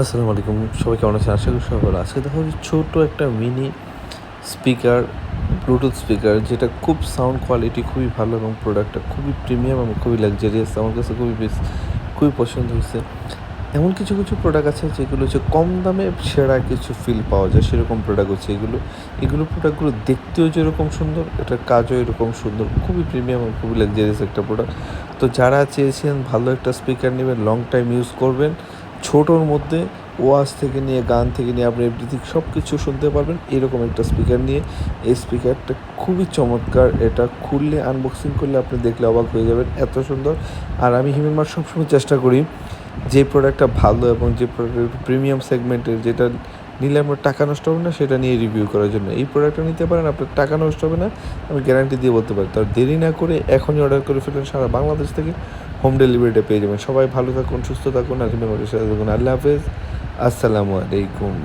আসসালামু আলাইকুম। সবাই কেমন আছেন? আশা করি সবাই আজকে দেখা ছোটো একটা মিনি স্পিকার ব্লুটুথ স্পিকার যেটা খুব সাউন্ড কোয়ালিটি খুবই ভালো এবং প্রোডাক্টটা খুবই প্রিমিয়াম এবং খুবই লাক্সারিয়াস আমার কাছে খুবই বেশ, খুবই পছন্দ হয়েছে। এমন কিছু কিছু প্রোডাক্ট আছে যেগুলো হচ্ছে কম দামে সেরা কিছু ফিল পাওয়া যায়। সেরকম প্রোডাক্ট হচ্ছে এগুলো। এগুলো প্রোডাক্টগুলো দেখতেও যেরকম সুন্দর, এটার কাজও এরকম সুন্দর। খুবই প্রিমিয়াম এবং খুবই লাক্সারিয়াস একটা প্রোডাক্ট তো যারা চেয়েছেন ভালো একটা স্পিকার নেবেন লং টাইম ইউজ করবেন। ছোটোর মধ্যে ওয়াজ থেকে নিয়ে, গান থেকে নিয়ে আপনি এভরিথিং সব কিছু শুনতে পারবেন। এরকম একটা স্পিকার নিয়ে। এই স্পিকারটা খুবই চমৎকার। এটা খুললে আনবক্সিং করলে আপনি দেখলে অবাক হয়ে যাবেন। এত সুন্দর। আর আমি হিমেন মার সবসময় চেষ্টা করি যে প্রোডাক্টটা ভালো এবং যে প্রোডাক্ট প্রিমিয়াম সেগমেন্টের যেটা নিলে আমার টাকা নষ্ট হবে না, সেটা নিয়ে রিভিউ করার জন্য। এই প্রোডাক্টটা নিতে পারেন, আপনার টাকা নষ্ট হবে না, আমি গ্যারান্টি দিয়ে বলতে পারি। তার দেরি না করে এখনই অর্ডার করে ফেলেন, সারা বাংলাদেশ থেকে হোম ডেলিভারিটা পেয়ে যাবেন। সবাই ভালো থাকুন, সুস্থ থাকুন আর সাথে থাকুন আল্লাহ হাফেজ। আসসালামু আলাইকুম।